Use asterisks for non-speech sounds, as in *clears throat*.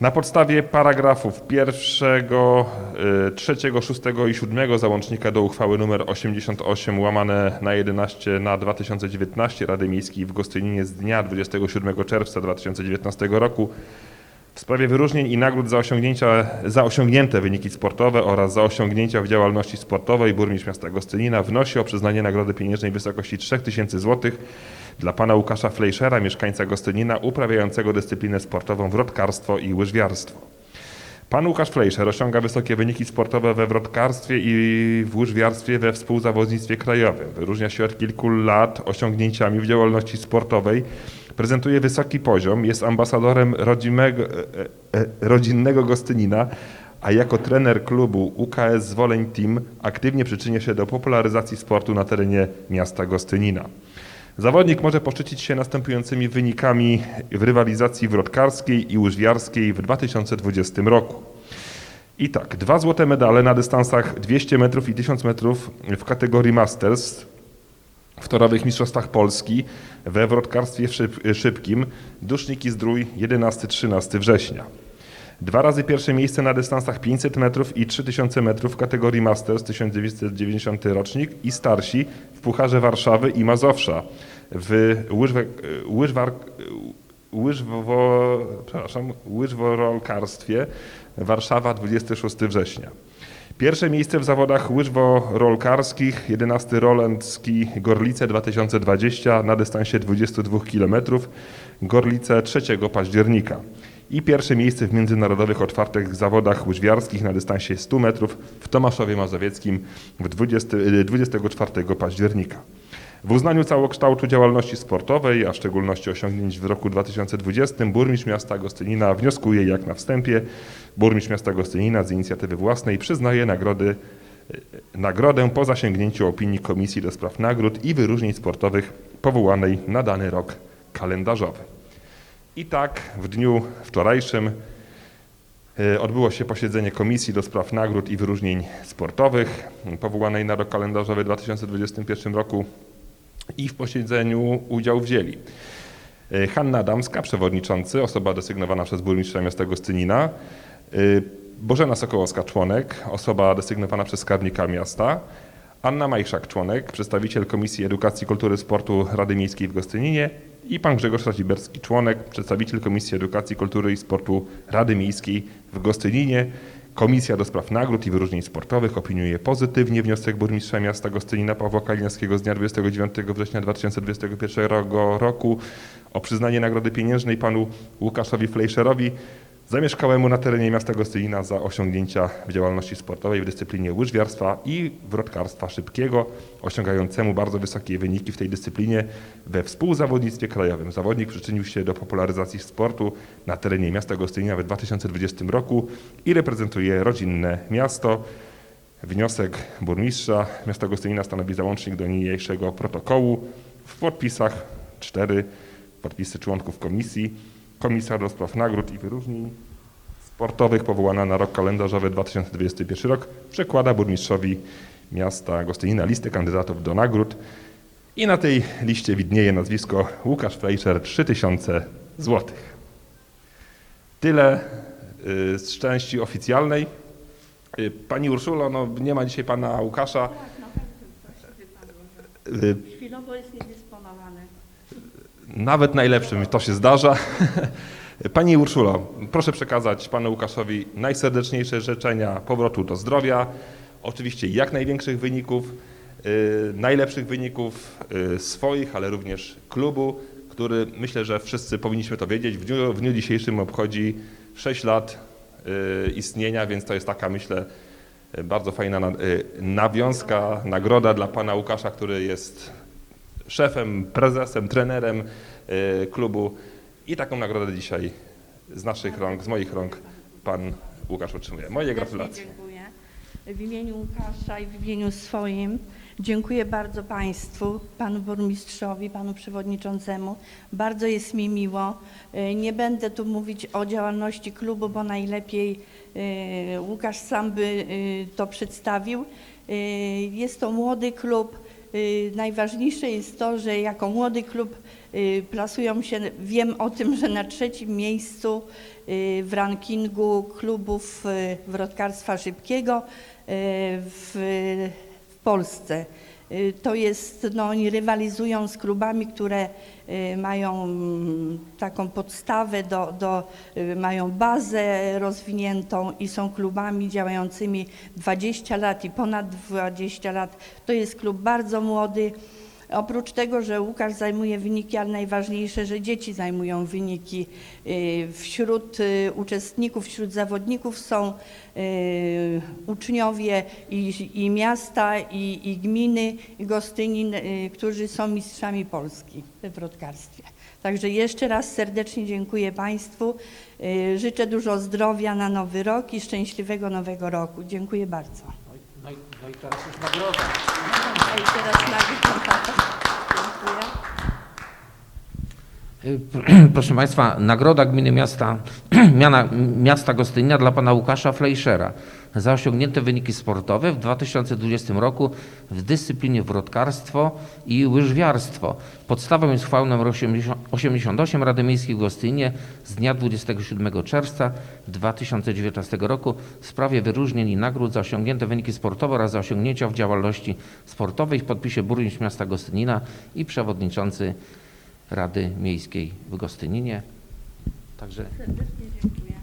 Na podstawie paragrafów pierwszego, y, trzeciego, szóstego i siódmego załącznika do uchwały nr 88 łamane na 11 na 2019 Rady Miejskiej w Gostyninie z dnia 27 czerwca 2019 roku w sprawie wyróżnień i nagród za, osiągnięcia, za osiągnięte wyniki sportowe oraz za osiągnięcia w działalności sportowej burmistrz miasta Gostynina wnosi o przyznanie nagrody pieniężnej w wysokości 3000 zł dla pana Łukasza Flejszera, mieszkańca Gostynina, uprawiającego dyscyplinę sportową wrotkarstwo i łyżwiarstwo. Pan Łukasz Flejszer osiąga wysokie wyniki sportowe we wrotkarstwie i w łyżwiarstwie we współzawodnictwie krajowym. Wyróżnia się od kilku lat osiągnięciami w działalności sportowej. Prezentuje wysoki poziom, jest ambasadorem rodzimego, e, e, rodzinnego Gostynina, a jako trener klubu UKS Zwoleń Team aktywnie przyczynia się do popularyzacji sportu na terenie miasta Gostynina. Zawodnik może poszczycić się następującymi wynikami w rywalizacji wrotkarskiej i łyżwiarskiej w 2020 roku. I tak, dwa złote medale na dystansach 200 metrów i 1000 metrów w kategorii Masters w torowych mistrzostwach Polski we wrotkarstwie szyb, szybkim Duszniki Zdrój 11-13 września. Dwa razy pierwsze miejsce na dystansach 500 metrów i 3000 metrów w kategorii Masters 1990 rocznik i starsi w Pucharze Warszawy i Mazowsza w łyżwo, przepraszam, łyżworolkarstwie Warszawa 26 września. Pierwsze miejsce w zawodach łyżwo-rolkarskich, 11 Rolandzki Gorlice 2020 na dystansie 22 km, Gorlice 3 października. I pierwsze miejsce w międzynarodowych otwartych zawodach łyżwiarskich na dystansie 100 metrów w Tomaszowie Mazowieckim w 20, 24 października. W uznaniu całokształtu działalności sportowej, a w szczególności osiągnięć w roku 2020, burmistrz miasta Gostynina wnioskuje jak na wstępie. Burmistrz miasta Gostynina z inicjatywy własnej przyznaje nagrody, e, nagrodę po zasięgnięciu opinii Komisji do Spraw Nagród i Wyróżnień Sportowych powołanej na dany rok kalendarzowy. I tak w dniu wczorajszym e, odbyło się posiedzenie Komisji do Spraw Nagród i Wyróżnień Sportowych powołanej na rok kalendarzowy w 2021 roku i w posiedzeniu udział wzięli. E, Hanna Adamska, przewodniczący, osoba desygnowana przez burmistrza miasta Gostynina, e, Bożena Sokołowska, członek, osoba desygnowana przez skarbnika miasta, Anna Majszak, członek, przedstawiciel Komisji Edukacji, Kultury, Sportu Rady Miejskiej w Gostyninie. I pan Grzegorz Radziberski, członek, przedstawiciel Komisji Edukacji, Kultury i Sportu Rady Miejskiej w Gostyninie. Komisja do Spraw Nagród i Wyróżnień Sportowych opiniuje pozytywnie wniosek burmistrza miasta Gostynina Pawła Kalinowskiego z dnia 29 września 2021 roku o przyznanie nagrody pieniężnej panu Łukaszowi Flejszerowi zamieszkałemu na terenie miasta Gostynina za osiągnięcia w działalności sportowej w dyscyplinie łyżwiarstwa i wrotkarstwa szybkiego, osiągającemu bardzo wysokie wyniki w tej dyscyplinie we współzawodnictwie krajowym. Zawodnik przyczynił się do popularyzacji sportu na terenie miasta Gostynina w 2020 roku i reprezentuje rodzinne miasto. Wniosek burmistrza miasta Gostynina stanowi załącznik do niniejszego protokołu. W podpisach cztery podpisy członków komisji. Komisja do spraw nagród i wyróżnień sportowych powołana na rok kalendarzowy 2021 rok przekłada burmistrzowi miasta Gostynina listę kandydatów do nagród i na tej liście widnieje nazwisko Łukasz Fleischer 3000 złotych. Tyle y, z części oficjalnej. Y, Pani Urszulo, no nie ma dzisiaj pana Łukasza. Y, Chwilowo jest niedysponowany. Nawet najlepszym to się zdarza. *laughs* Pani Urszulo, proszę przekazać panu Łukaszowi najserdeczniejsze życzenia powrotu do zdrowia, oczywiście jak największych wyników, y, najlepszych wyników y, swoich, ale również klubu, który myślę, że wszyscy powinniśmy to wiedzieć. W dniu, w dniu dzisiejszym obchodzi 6 lat y, istnienia, więc to jest taka, myślę, bardzo fajna na- nawiązka, nagroda dla pana Łukasza, który jest szefem, prezesem, trenerem y, klubu i taką nagrodę dzisiaj z naszych rąk, z moich rąk pan Łukasz otrzymuje. Moje gratulacje. Dziękuję. W imieniu Łukasza i w imieniu swoim dziękuję bardzo Państwu, Panu Burmistrzowi, Panu Przewodniczącemu. Bardzo jest mi miło. Y, Nie będę tu mówić o działalności klubu, bo najlepiej y, Łukasz sam by to przedstawił. Jest to młody klub. Y, Najważniejsze jest to, że jako młody klub y, plasują się, wiem o tym, że na trzecim miejscu y, w rankingu klubów wrotkarstwa szybkiego w, w Polsce. Y, To jest, no oni rywalizują z klubami, które y, mają mm, taką podstawę, do, do, y, mają bazę rozwiniętą i są klubami działającymi 20 lat i ponad 20 lat. To jest klub bardzo młody. Oprócz tego, że Łukasz zajmuje wyniki, ale najważniejsze, że dzieci zajmują wyniki. Y, Wśród y, uczestników, wśród zawodników są y, uczniowie i, i miasta, i, i gminy i Gostynin, którzy są mistrzami Polski we wrotkarstwie. Także jeszcze raz serdecznie dziękuję Państwu. Życzę dużo zdrowia na nowy rok i szczęśliwego nowego roku. Dziękuję bardzo. No i, no i teraz już nagroda. A i teraz. Dziękuję. *laughs* *clears throat* Proszę Państwa, nagroda Gminy Miasta, *clears throat* miana, Miasta Gostynia dla Pana Łukasza Fleischera za osiągnięte wyniki sportowe w 2020 roku w dyscyplinie wrotkarstwo i łyżwiarstwo. Podstawą jest uchwała nr 80 88 Rady Miejskiej w Gostynie z dnia 27 czerwca 2019 roku w sprawie wyróżnień i nagród za osiągnięte wyniki sportowe oraz za osiągnięcia w działalności sportowej w podpisie burmistrz miasta Gostynina i przewodniczący Rady Miejskiej w Gostyninie. Także Serdecznie dziękuję.